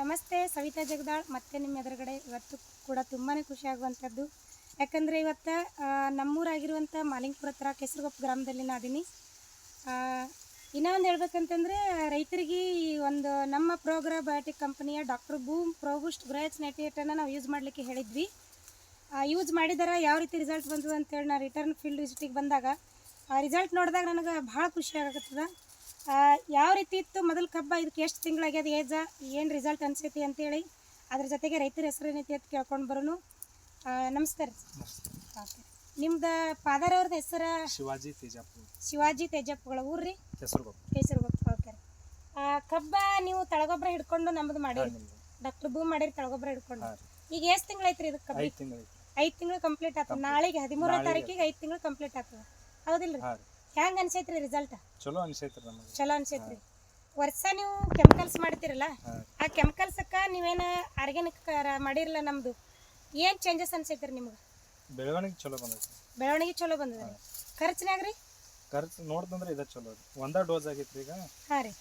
ನಮಸ್ತೆ, ಸವಿತಾ ಜಗದಾಳ್. ಮತ್ತೆ ನಿಮ್ಮ ಎದುರುಗಡೆ ಇವತ್ತು ಕೂಡ ತುಂಬಾ ಖುಷಿ ಆಗುವಂಥದ್ದು. ಯಾಕಂದರೆ ಇವತ್ತು ನಮ್ಮೂರಾಗಿರುವಂಥ ಮಾಲಿಂಗಪುರ ಹತ್ರ ಕೆಸರುಗೊಪ್ಪ ಗ್ರಾಮದಲ್ಲಿ ನಾದೀನಿ ಇನ್ನೂ ಒಂದು ಹೇಳ್ಬೇಕಂತಂದರೆ, ರೈತರಿಗೆ ಒಂದು ನಮ್ಮ ಪ್ರೋಗ್ರಾ ಬಯೋಟಿಕ್ ಕಂಪನಿಯ ಡಾಕ್ಟರ್ ಬೂಮ್ ಪ್ರೋಬುಸ್ಟ್ ಗ್ರೈಟ್ಸ್ ನೆಟಿಯೇಟನ್ನು ನಾವು ಯೂಸ್ ಮಾಡಲಿಕ್ಕೆ ಹೇಳಿದ್ವಿ. ಯೂಸ್ ಮಾಡಿದಾರ ಯಾವ ರೀತಿ ರಿಸಲ್ಟ್ ಬಂದದ ಅಂತೇಳಿ ನಾ ರಿಟರ್ನ್ ಫೀಲ್ಡ್ ವಿಸಿಟಿಗೆ ಬಂದಾಗ, ಆ ರಿಸಲ್ಟ್ ನೋಡಿದಾಗ ನನಗೆ ಭಾಳ ಖುಷಿ ಆಗತ್ತದ. ಯಾವ ರೀತಿ ಇತ್ತು ಮೊದಲು ಕಬ್ಬ? ಇದಕ್ಕೆ ಎಷ್ಟು ತಿಂಗಳಾಗ್ಯದ ಏಜ ಏನು ರಿಸಲ್ಟ್ ಅನ್ಸೈತಿ ಅಂತೇಳಿ ಅದ್ರ ಜೊತೆಗೆ ರೈತರ ಹೆಸರು ಏನೈತಿ ಅಂತ ಕೇಳ್ಕೊಂಡು ಬರೋನು. ಆ, ನಮಸ್ಕಾರ ಓಕೆ. ನಿಮ್ದು ಫಾದರ್ ಅವ್ರದ್ದು ಹೆಸರು? ಶಿವಾಜಿ ತೇಜಪ್ಪ ಶಿವಾಜಿ ತೇಜಪ್ಪಗಳ ಊರ್ರಿ ಹೆಸರು ಓಕೆ ಕಬ್ಬ ನೀವು ತಳಗೊಬ್ಬರ ಹಿಡ್ಕೊಂಡು ನಮ್ದು ಮಾಡಿರಿ. ಡಾಕ್ಟರ್ ಭೂ ಮಾಡಿರಿ ತಳಗೊಬ್ಬರ ಹಿಡ್ಕೊಂಡು. ಈಗ ಎಷ್ಟು ತಿಂಗಳೈತ್ರಿ ಇದಕ್ಕೆ ಕಬ್ಬ? ಐದು ತಿಂಗಳು ತಿಂಗಳು ಕಂಪ್ಲೀಟ್ ಆಗ್ತದೆ ನಾಳೆಗೆ ಹದಿಮೂರನೇ. ತಾರೀಕಿಗೆ ಐದು ತಿಂಗಳು ಕಂಪ್ಲೀಟ್ ಆಗ್ತದೆ ಹೌದಿಲ್ರಿ? ರೀ. ಹೆಂಗ್ ಅನ್ಸೈತ್ರಿ ರಿಸಲ್ಟ್ ಚಲೋ ಅನ್ಸೈತ್ರಿ ನಮಗೆ. ಚಲೋ ಅನ್ಸೈತ್ರಿ. ವರ್ಷ ನೀವು ಕೆಮಿಕಲ್ಸ್ ಮಾಡ್ತಿರಲ್ಲ ಆ ಕೆಮಿಕಲ್ಸಕ್ಕ ನೀವೇನ ಆರ್ಗ್ಯಾನಿಕ್ ಮಾಡಿರಲ್ಲ ನಮ್ದು? ಏನ್ ಚೇಂಜಸ್ ಅನ್ಸೈತ್ರಿ ನಿಮ್ಗೆ? ಬೆಳವಣಿಗೆ ಚಲೋ ಬಂದೈತಿ. ಬೆಳವಣಿಗೆ ಚಲೋ ಬಂದದ ಖರ್ಚಿನಾಗ ರೀ ಖರ್ಚು ನೋಡ್ದಂದ್ರೆ ಇದ ಚಲೋ ರೀ ಒಂದೇ ಡೋಸ್ ಆಗೈತ್ರಿ ಈಗ. ಹಾ ರೀ.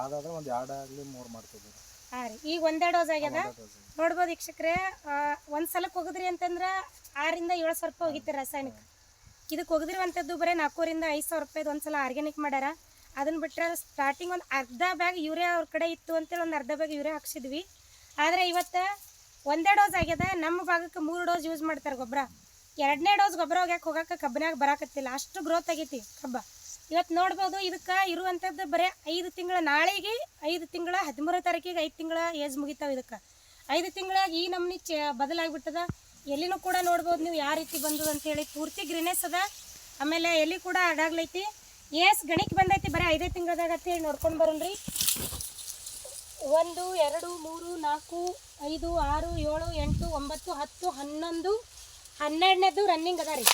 ಆದಾದ್ರೆ ಒಂದ್ ಎರಡು ಆಗಲಿ ಮೂರು ಮಾಡ್ತಿದ್ವಿ ಹಾ ರೀ. ಈಗ ಒಂದೇ ಡೋಸ್ ಆಗ್ಯದ? ನೋಡ್ಬೋದು ವೀಕ್ಷಕರೇ ಆ, ಒಂದ್ ಸಲಕ್ಕೆ ಹೋಗಿದ್ರಿ ಅಂತಂದ್ರ ಆರಿಂದ ಏಳು ಸಾವಿರ ರೂಪಾಯಿ ಹೋಗಿತ್ತು ರಾಸಾಯನಿಕ. ಇದಕ್ಕೆ ಒಗೆದಿರುವಂಥದ್ದು ಬರೀ ನಾಲ್ಕೂರಿಂದ ಐದು ಸಾವಿರ ರೂಪಾಯಿದು ಒಂದ್ಸಲ ಆರ್ಗ್ಯಾನಿಕ್ ಮಾಡ್ಯಾರ. ಅದನ್ನ ಬಿಟ್ಟರೆ ಸ್ಟಾರ್ಟಿಂಗ್ ಒಂದು ಅರ್ಧ ಬ್ಯಾಗ್ ಯೂರಿಯಾ ಅವ್ರ ಕಡೆ ಇತ್ತು ಅಂತೇಳಿ ಒಂದು ಅರ್ಧ ಬ್ಯಾಗ್ ಯೂರಿಯಾ ಹಾಕ್ಸಿದ್ವಿ. ಆದರೆ ಇವತ್ತು ಒಂದೇ ಡೋಸ್ ಆಗ್ಯದ. ನಮ್ಮ ಭಾಗಕ್ಕೆ ಮೂರು ಡೋಸ್ ಯೂಸ್ ಮಾಡ್ತಾರೆ ಗೊಬ್ಬರ ಎರಡನೇ ಡೋಸ್ ಗೊಬ್ಬರ ಹೋಗ್ಯಾಕೆ ಹೋಗಕ್ಕೆ ಕಬ್ಬನಾಗ ಬರಾಕತ್ತಿಲ್ಲ. ಅಷ್ಟು ಗ್ರೋತ್ ಆಗೈತಿ ಕಬ್ಬ. ಇವತ್ತು ನೋಡ್ಬೋದು ಇದಕ್ಕೆ ಇರುವಂಥದ್ದು ಬರೀ ಐದು ತಿಂಗಳ ನಾಳೆಗೆ, ಐದು ತಿಂಗಳ ಹದಿಮೂರನೇ ತಾರೀಕಿಗೆ ಐದು ತಿಂಗಳ ಏಜ್ ಮುಗಿತಾವೆ ಇದಕ್ಕೆ. ಐದು ತಿಂಗಳಾಗಿ ಈ ನಮ್ನಿ ಚ ಬದಲಾಗ್ಬಿಟ್ಟದ. ಎಲ್ಲಿನೂ ಕೂಡ ನೋಡ್ಬೋದು ನೀವು ಯಾವ ರೀತಿ ಬಂದದ ಅಂತೇಳಿ ಪೂರ್ತಿ ಗ್ರೀನೆಸ್ ಅದ. ಆಮೇಲೆ ಎಲ್ಲಿ ಕೂಡ ಅಡಾಗ್ಲೈತಿ. ಎಸ್, ಗಣಿಕೆ ಬಂದೈತಿ. ಬರೀ ಐದೇ ತಿಂಗಳದಾಗ ಅಂತೇಳಿ ನೋಡ್ಕೊಂಡು ಬರೋಣ್ರಿ. ಒಂದು, ಎರಡು, ಮೂರು, ನಾಲ್ಕು, ಐದು, ಆರು, ಏಳು, ಎಂಟು, ಒಂಬತ್ತು, ಹತ್ತು, ಹನ್ನೊಂದು, ಹನ್ನೆರಡನೇದು ರನ್ನಿಂಗ್ ಅದ ರೀ.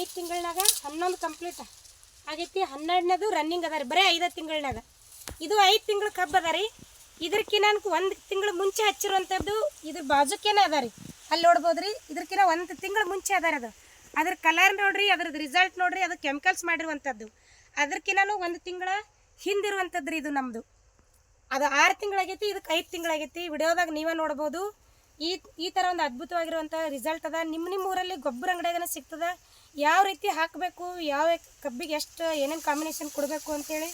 ಐದು ತಿಂಗಳನಾಗ ಹನ್ನೊಂದು ಕಂಪ್ಲೀಟ್ ಆಗೈತಿ. ಹನ್ನೆರಡನೇದು ರನ್ನಿಂಗ್ ಅದ ರೀ. ಬರೀ ಐದು ತಿಂಗಳನಾಗ. ಇದು ಐದು ತಿಂಗಳ ಕಬ್ಬು ಅದ ರೀ. ಇದಕ್ಕಿನ ಒಂದು ತಿಂಗಳು ಮುಂಚೆ ಹಚ್ಚಿರುವಂಥದ್ದು ಇದ್ರ ಬಾಜುಕೇನೆ ಅದ ರೀ. ಅಲ್ಲಿ ನೋಡ್ಬೋದು ರೀ ಇದಕ್ಕಿನ ಒಂದು ತಿಂಗಳು ಮುಂಚೆ ಅದಾರ ಅದು. ಅದ್ರ ಕಲರ್ ನೋಡ್ರಿ ಅದ್ರದ್ದು ರಿಸಲ್ಟ್ ನೋಡ್ರಿ, ಅದು ಕೆಮಿಕಲ್ಸ್ ಮಾಡಿರುವಂಥದ್ದು ಅದಕ್ಕಿನೂ ಒಂದು ತಿಂಗಳ ಹಿಂದಿರುವಂಥದ್ದು ರೀ ಇದು ನಮ್ಮದು ಅದು ಆರು ತಿಂಗಳಾಗೈತಿ ಇದಕ್ಕೆ ಐದು ತಿಂಗಳಾಗೈತಿ. ವಿಡಿಯೋದಾಗ ನೀವೇ ನೋಡ್ಬೋದು. ಈ ಈ ಥರ ಒಂದು ಅದ್ಭುತವಾಗಿರುವಂಥ ರಿಸಲ್ಟ್ ಅದ. ನಿಮ್ಮ ನಿಮ್ಮ ಊರಲ್ಲಿ ಗೊಬ್ಬರ ಅಂಗಡಿಯಾಗನ ಸಿಗ್ತದ? ಯಾವ ರೀತಿ ಹಾಕಬೇಕು, ಯಾವ ಕಬ್ಬಿಗೆ ಎಷ್ಟು ಏನೇನು ಕಾಂಬಿನೇಷನ್ ಕೊಡಬೇಕು ಅಂತೇಳಿ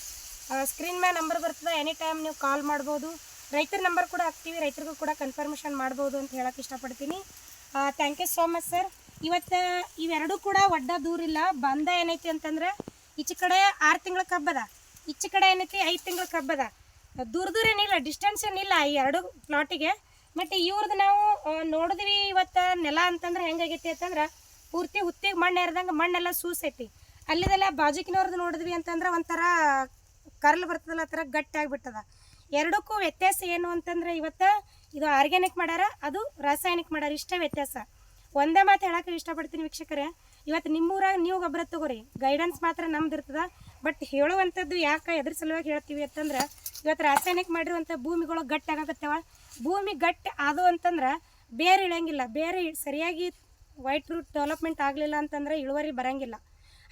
ಸ್ಕ್ರೀನ್ ಮ್ಯಾನ್ ನಂಬರ್ ಬರ್ತದೆ ಎನಿ ಟೈಮ್ ನೀವು ಕಾಲ್ ಮಾಡ್ಬೋದು. ರೈತರ ನಂಬರ್ ಕೂಡ ಹಾಕ್ತೀವಿ, ರೈತರಿಗೂ ಕೂಡ ಕನ್ಫರ್ಮೇಷನ್ ಮಾಡ್ಬೋದು ಅಂತ ಹೇಳಕ್ಕೆ ಇಷ್ಟಪಡ್ತೀನಿ. Thank you so much sir ಇವತ್ತು ಇವೆರಡೂ ಕೂಡ ಒಡ್ಡ ದೂರಿಲ್ಲ ಬಂದ ಏನೈತಿ ಅಂತಂದ್ರೆ, ಈಚೆ ಕಡೆ ಆರು ತಿಂಗಳ ಕಬ್ಬದ ಈಚೆ ಕಡೆ ಏನೈತಿ? ಐದು ತಿಂಗಳ ಕಬ್ಬದ ದೂರ ದೂರ ಏನಿಲ್ಲ ಡಿಸ್ಟೆನ್ಸ್ ಏನಿಲ್ಲ ಈ ಎರಡು ಪ್ಲಾಟಿಗೆ ಮತ್ತು ಇವ್ರದ್ದು ನಾವು ನೋಡಿದ್ವಿ ಇವತ್ತು ನೆಲ ಅಂತಂದ್ರೆ ಹೆಂಗಾಗೈತಿ ಅಂತಂದ್ರೆ, ಪೂರ್ತಿ ಹುತ್ತಿಗೆ ಮಣ್ಣು ಎರ್ದಂಗೆ ಮಣ್ಣೆಲ್ಲ ಸೂಸೈತಿ. ಅಲ್ಲಿದೆಲ್ಲ ಬಾಜುಕಿನವ್ರದ್ದು ನೋಡಿದ್ವಿ ಅಂತಂದ್ರೆ ಒಂಥರ ಕರ್ಲ್ ಬರ್ತದಲ್ಲ, ಆ ಥರ ಗಟ್ಟಿ ಆಗಿಬಿಟ್ಟದ. ಎರಡಕ್ಕೂ ವ್ಯತ್ಯಾಸ ಏನು ಅಂತಂದ್ರೆ ಇವತ್ತು ಇದು ಆರ್ಗ್ಯಾನಿಕ್ ಮಾಡ್ಯಾರ ಅದು ರಾಸಾಯನಿಕ ಮಾಡ್ಯಾರ ಇಷ್ಟೇ ವ್ಯತ್ಯಾಸ. ಒಂದೇ ಮಾತು ಹೇಳಕ್ಕೆ ಇಷ್ಟಪಡ್ತೀನಿ ವೀಕ್ಷಕರೇ. ಇವತ್ತು ನಿಮ್ಮೂರಾಗ ನೀವು ಗೊಬ್ಬರ ತಗೋರಿ ಗೈಡೆನ್ಸ್ ಮಾತ್ರ ನಮ್ದು ಇರ್ತದ. ಬಟ್ ಹೇಳುವಂಥದ್ದು ಯಾಕೆ ಎದ್ರ ಸಲುವಾಗಿ ಹೇಳ್ತೀವಿ ಅಂತಂದ್ರೆ ಇವತ್ತು ರಾಸಾಯನಿಕ ಮಾಡಿರುವಂಥ ಭೂಮಿಗಳು ಗಟ್ಟಿ ಆಗತ್ತವ ಭೂಮಿ ಗಟ್ಟಿ ಆದವು ಅಂತಂದ್ರೆ ಬೇರೆ ಇಳಂಗಿಲ್ಲ. ಬೇರೆ ಸರಿಯಾಗಿ ವೈಟ್ ರೂಟ್ ಡೆವಲಪ್ಮೆಂಟ್ ಆಗಲಿಲ್ಲ ಅಂತಂದ್ರೆ ಇಳುವರಿ ಬರಂಗಿಲ್ಲ.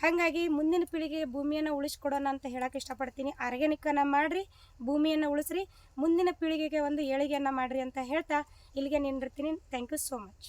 ಹಾಗಾಗಿ ಮುಂದಿನ ಪೀಳಿಗೆ ಭೂಮಿಯನ್ನು ಉಳಿಸ್ಕೊಡೋಣ ಅಂತ ಹೇಳಕ್ಕೆ ಇಷ್ಟಪಡ್ತೀನಿ. ಆರ್ಗ್ಯಾನಿಕನ್ನು ಮಾಡಿರಿ, ಭೂಮಿಯನ್ನು ಉಳಿಸ್ರಿ, ಮುಂದಿನ ಪೀಳಿಗೆಗೆ ಒಂದು ಏಳಿಗೆಯನ್ನು ಮಾಡಿರಿ ಅಂತ ಹೇಳ್ತಾ ಇಲ್ಲಿಗೆ ನಿಂದಿರ್ತೀನಿ ಥ್ಯಾಂಕ್ ಯು ಸೋ ಮಚ್